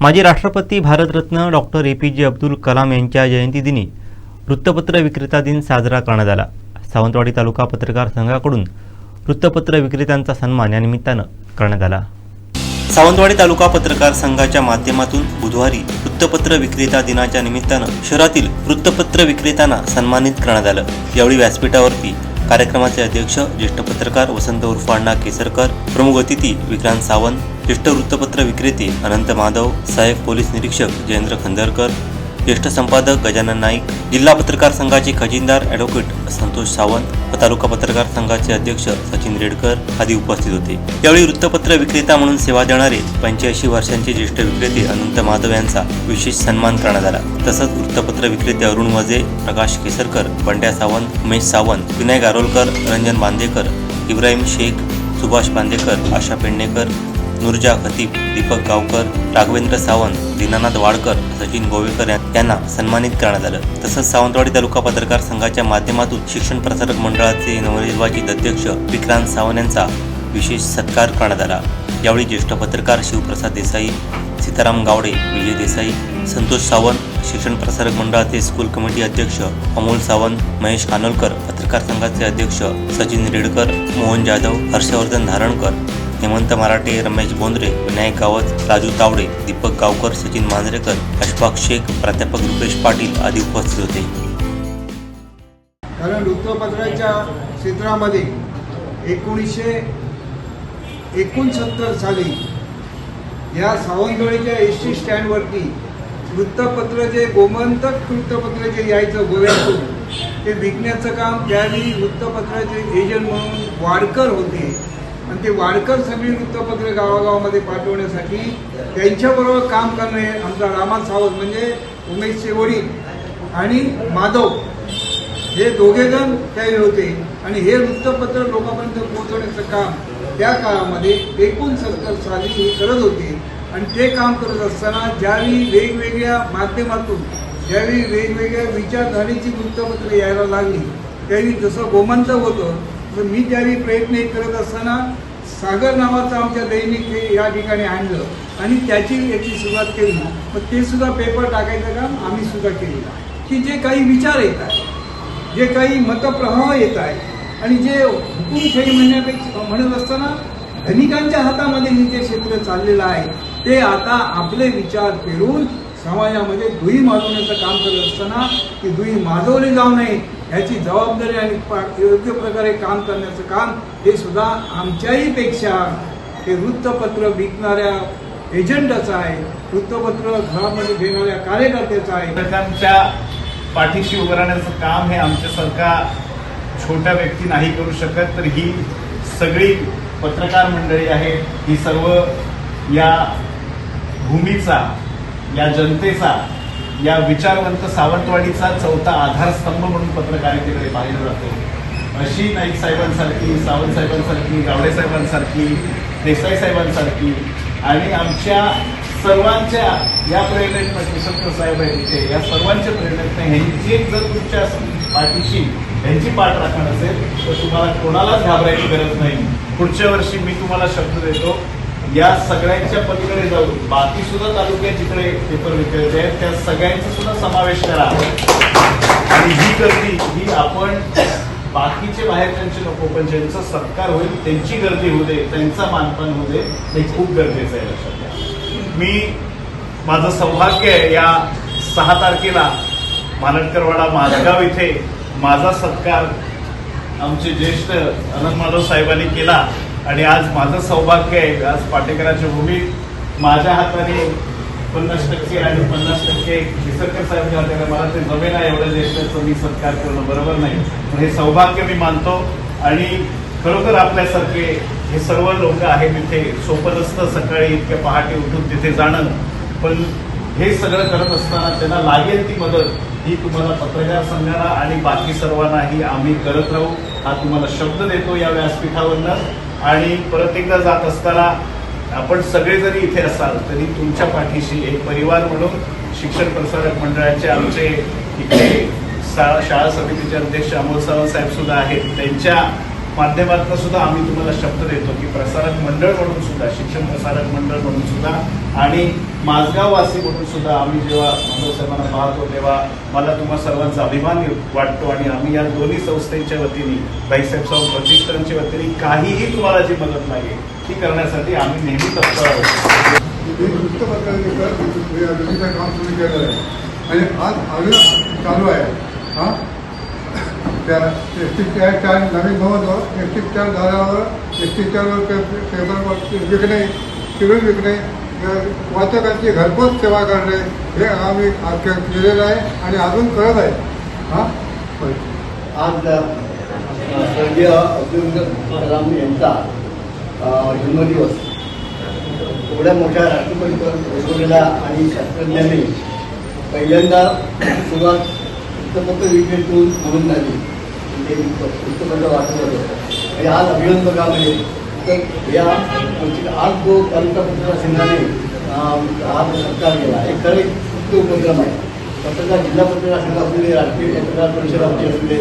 माजी राष्ट्रपती Bharat Ratna doctor A P जे अब्दुल कलाम यांच्या जयंतीदिनी वृत्तपत्र विक्रेता दिन साजरा करण्यात आला. सावंतवाडी तालुका पत्रकार संघाकडून वृत्तपत्र विक्रेत्यांचा सन्मान या निमित्तानं करण्यात आला. सावंतवाडी तालुका पत्रकार संघाच्या माध्यमातून बुधवारी वृत्तपत्र विक्रेता दिनाच्या निमित्तानं शहरातील वृत्तपत्र विक्रेत्यांना सन्मानित करण्यात आलं. यावेळी व्यासपीठावरती कार्यक्रमाचे अध्यक्ष ज्येष्ठ पत्रकार वसंत उर्फ अण्णा केसरकर प्रमुख अतिथी विक्रांत सावंत ज्येष्ठ वृत्तपत्र विक्रेते अनंत माधव सहाय्यक पोलीस निरीक्षक जयेंद्र खंदरकर ज्येष्ठ संपादक गजानन नाईक जिल्हा पत्रकार संघाचे खजिनदार ॲडव्होकेट संतोष सावंत तालुका पत्रकार संघाचे अध्यक्ष सचिन रेडकर आदी उपस्थित होते. यावेळी वृत्तपत्र विक्रेता म्हणून सेवा देणारे पंच्याऐंशी वर्षांचे ज्येष्ठ विक्रेते अनंत माधव यांचा विशेष सन्मान करण्यात आला. तसंच वृत्तपत्र विक्रेते अरुण वजे प्रकाश केसरकर बंड्या सावंत उमेश सावंत विनायक आरोलकर रंजन बांदेकर इब्राहिम शेख सुभाष बांदेकर आशा पेडणेकर नुरजा खतीब दीपक गावकर राघवेंद्र सावंत दीनानाथ वाडकर सचिन गोवेकर यांना सन्मानित करण्यात आलं. तसंच सावंतवाडी तालुका पत्रकार संघाच्या माध्यमातून शिक्षण प्रसारक मंडळाचे नवनिर्वाचित अध्यक्ष विक्रांत सावंत यांचा विशेष सत्कार करण्यात आला. यावेळी ज्येष्ठ पत्रकार शिवप्रसाद देसाई सीताराम गावडे विजय देसाई संतोष सावंत शिक्षण प्रसारक मंडळाचे स्कूल कमिटी अध्यक्ष अमोल सावंत महेश कानोलकर पत्रकार संघाचे अध्यक्ष सचिन रेडकर मोहन जाधव हर्षवर्धन धारणकर हेमंत मराठे रमेश बोंद्रे विनायक गावत राजू तावडे दीपक गावकर सचिन मांजरेकर अशफाक शेख प्राध्यापक रुपेश पाटील आदी उपस्थित होते. कारण वृत्तपत्राच्या क्षेत्रामध्ये एकोणीसशे एकोणसत्तर साली या सावंतवाडीच्या एस टी स्टँडवरती वृत्तपत्र जे गोमंतक वृत्तपत्र जे यायचं गोव्यातून ते विकण्याचं काम त्यावेळी वृत्तपत्राचे एजंट म्हणून वाडकर होते. आणि ते वाडकर सगळी वृत्तपत्र गावागावामध्ये पाठवण्यासाठी त्यांच्याबरोबर काम करणे आमचा रामा सावंत म्हणजे उमेशचे वडील आणि माधव हे दोघे जण त्यावेळी होते. आणि हे वृत्तपत्र लोकांपर्यंत पोहोचवण्याचं काम त्या काळामध्ये एकोणसत्तर साली हे करत होते. आणि ते काम करत असताना ज्यावेळी वेगवेगळ्या माध्यमातून ज्यावेळी वेगवेगळ्या विचारधारेची वृत्तपत्र यायला लागली त्यावेळी जसं गोमंतक होतं तर मी ज्यावेळी प्रयत्न करत असताना सागर नावाचं आमच्या दैनिक हे या ठिकाणी आणलं आणि त्याची याची सुरुवात केली. मग ते सुद्धा पेपर टाकायचं काम आम्ही सुद्धा केलेलं की जे काही विचार येत आहेत जे काही मतप्रवाह येत आहे आणि जे हुकुमशाही म्हणण्यापेक्षा म्हणत असताना धनिकांच्या हातामध्ये हे जे क्षेत्र चाललेलं आहे ते आता आपले विचार पेरून समाजामध्ये दुही माजवण्याचं काम करत असताना ती दुई माजवली जाऊ नये ह्याची जबाबदारी आणि पा- योग्य प्रकारे काम करण्याचं काम हे सुद्धा आमच्याही पेक्षा हे वृत्तपत्र विकणाऱ्या एजंटाचं आहे. वृत्तपत्र घरामध्ये घेणाऱ्या कार्यकर्त्याचं आहे. त्यांच्या पाठीशी उभं राहण्याचं काम हे आमच्यासारखा छोट्या व्यक्ती नाही करू शकत तर ही सगळी पत्रकार मंडळी आहे. ही सर्व या भूमीचा या जनतेचा या विचारवंत सावंतवाडीचा चौथा आधारस्तंभ म्हणून पत्रकारितेकडे पाहिलं जातं. अशी नाईक साहेबांसारखी सावंत साहेबांसारखी गावडे साहेबांसारखी देसाई साहेबांसारखी आणि आमच्या सर्वांच्या या प्रेरणेतनं किशोर साहेब आहे तिथे या सर्वांच्या प्रेरणेतनं ह्यांची एक जर तुमच्या पाठीशी ह्यांची पाठ राखण असेल तर तुम्हाला कोणालाच घाबरायची गरज नाही. पुढच्या वर्षी मी तुम्हाला शब्द देतो या सगळ्यांच्या पलीकडे जाऊन बाकी सुद्धा तालुक्यात जिकडे पेपर विक्रेते आहेत त्या सगळ्यांचा सुद्धा समावेश करा. आणि ही गर्दी ही आपण बाकीचे बाहेरच्यांचे नको पण ज्यांचा सत्कार होईल त्यांची गर्दी होऊ दे त्यांचा मानपान होऊ दे हे खूप गरजेचं आहे लक्षात घ्या. मी माझं सौभाग्य आहे या सहा तारखेला मानटकरवाडा माझगाव इथे माझा सत्कार आमचे ज्येष्ठ अनंत माधव साहेबांनी केला. आणि आज माझं सौभाग्य आहे. आज पाटेकराच्या भूमीत माझ्या हाताने पन्नास टक्के आणि पन्नास टक्के निसर्ग साहेब हाताने मला ते जमेल आहे एवढ्या ज्येष्ठाचं मी सत्कार करणं बरोबर नाही. पण हे सौभाग्य मी मानतो आणि खरोखर आपल्यासारखे हे सर्व लोक आहेत तिथे सोपं नसतं सकाळी इतक्या पहाटे उठून तिथे जाणं. पण हे सगळं करत असताना त्यांना लागेल ती मदत. ही तुम्हाला पत्रकार संघाला आणि बाकी सर्वांनाही आम्ही करत राहू हा तुम्हाला शब्द देतो या व्यासपीठावरनं. आणि परत एकदा जात असताना आपण सगळे जरी इथे असाल तरी तुमच्या पाठीशी एक परिवार म्हणून शिक्षण प्रसारक मंडळाचे आमचे इकडे शाळा समितीचे अध्यक्ष अमोल सावंत साहेब सुद्धा आहेत. त्यांच्या माध्यमातून सुद्धा आम्ही तुम्हाला शब्द देतो की प्रसारक मंडळ म्हणून सुद्धा शिक्षण प्रसारक मंडळ म्हणून सुद्धा आणि माझगाववासी म्हणून सुद्धा आम्ही जेव्हा माधव साहेबांना पाहतो तेव्हा मला तुम्हा सर्वांचा अभिमान वाटतो आणि आम्ही या दोन्ही संस्थेच्या वतीने भाईसाहेब साहेब प्रतिष्ठानच्या वतीने काहीही तुम्हाला जी मदत लागेल ती करण्यासाठी आम्ही नेहमी तत्पर आहोत. हे काम सुरू केलं आहे. आणि आज चालू आहे. हां? त्या एस टी चार चार नवीन भवन एस टी चार झाल्यावर एस टी चारवर पेपर विकणे चिरून विकणे वाचकांची घरपोच सेवा करणे हे आम्ही केलेलं आहे आणि अजून करत आहे. हां? आज स्वर्गीय अब्दुल कलाम यांचा जन्मदिवस. एवढ्या मोठ्या राष्ट्रपती वैभवलेला आणि शास्त्रज्ञांनी पहिल्यांदा सुरुवात वृत्तपत्र विक्रेतून म्हणून झाली. आज अभियान बघामध्ये तर या आज जो वृत्तपत्र संघाने आज सत्कार केला हे खरं उत्तम उपक्रम आहे पत्रकार जिल्हा पत्रकार संघ असू राष्ट्रीय पत्रकार परिषद आमची असू दे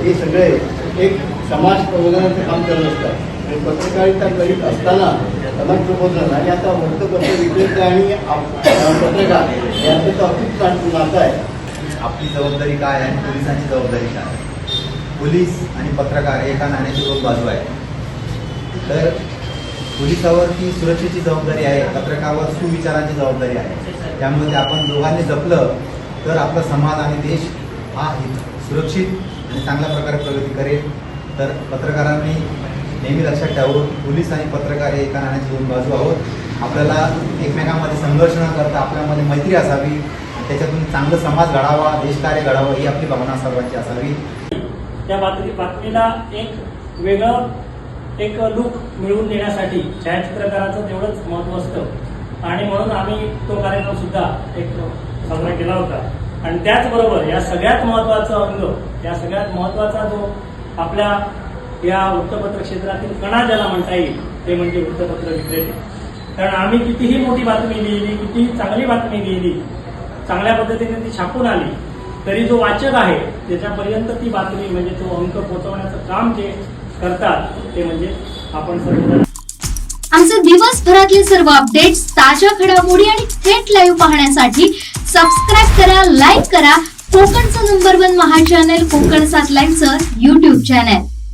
ही सगळं हे एक समाज प्रबोधनाचं काम करत असतात पत्रकारिता करीत असताना समाज प्रबोधन आणि आता वृत्तपत्र विक्रेते आणि पत्रकार यांचं अचूक नातं आहे आपली जबाबदारी काय आहे? पोलिसांची जबाबदारी काय आहे? पोलीस आणि पत्रकार एका नाण्याची दोन बाजू आहे तर पोलिसावरती सुरक्षेची जबाबदारी आहे पत्रकारावर सुविचारांची जबाबदारी आहे. त्यामुळे ते आपण दोघांनी जपलं तर आपला समाज आणि देश हा सुरक्षित आणि चांगल्या प्रकारे प्रगती करेल. तर पत्रकारांनी नेहमी लक्षात ठेवून पोलीस आणि पत्रकार हे एका नाण्याची दोन बाजू आहोत. आपल्याला एकमेकांमध्ये संघर्ष न करता आपल्यामध्ये मैत्री असावी. त्याच्यातून चांगलं समाज घडावा देशकार्य घडावं ही आपली भावना सर्वांची असावी. त्या बातमी बातमीला एक वेगळं एक लुक मिळवून देण्यासाठी छायाचित्रकाराचं तेवढंच महत्त्व असतं. आणि म्हणून आम्ही तो कार्यक्रम सुद्धा एक साजरा केला होता. आणि त्याचबरोबर या सगळ्यात महत्त्वाचा अंग या सगळ्यात महत्त्वाचा जो आपल्या या वृत्तपत्र क्षेत्रातील कणा ज्याला म्हणता येईल ते म्हणजे वृत्तपत्र विक्रेते. कारण आम्ही कितीही मोठी बातमी लिहिली कितीही चांगली बातमी लिहिली चांगल्या पद्धतीने ती छापून आली तरी जो वाचक आहे त्याच्यापर्यंत ती बातमी म्हणजे तो अंक पोहोचवण्याचं काम जे करतात ते म्हणजे आपण सर्वजण आमचे दिवसभरातील सर्व अपडेट्स ताज्या घडामोडी आणि थेट लाईव्ह पाहण्यासाठी सबस्क्राईब करा लाईक करा. कोकणचं नंबर वन महा चॅनल कोकण सात लाईनचं युट्यूब चॅनल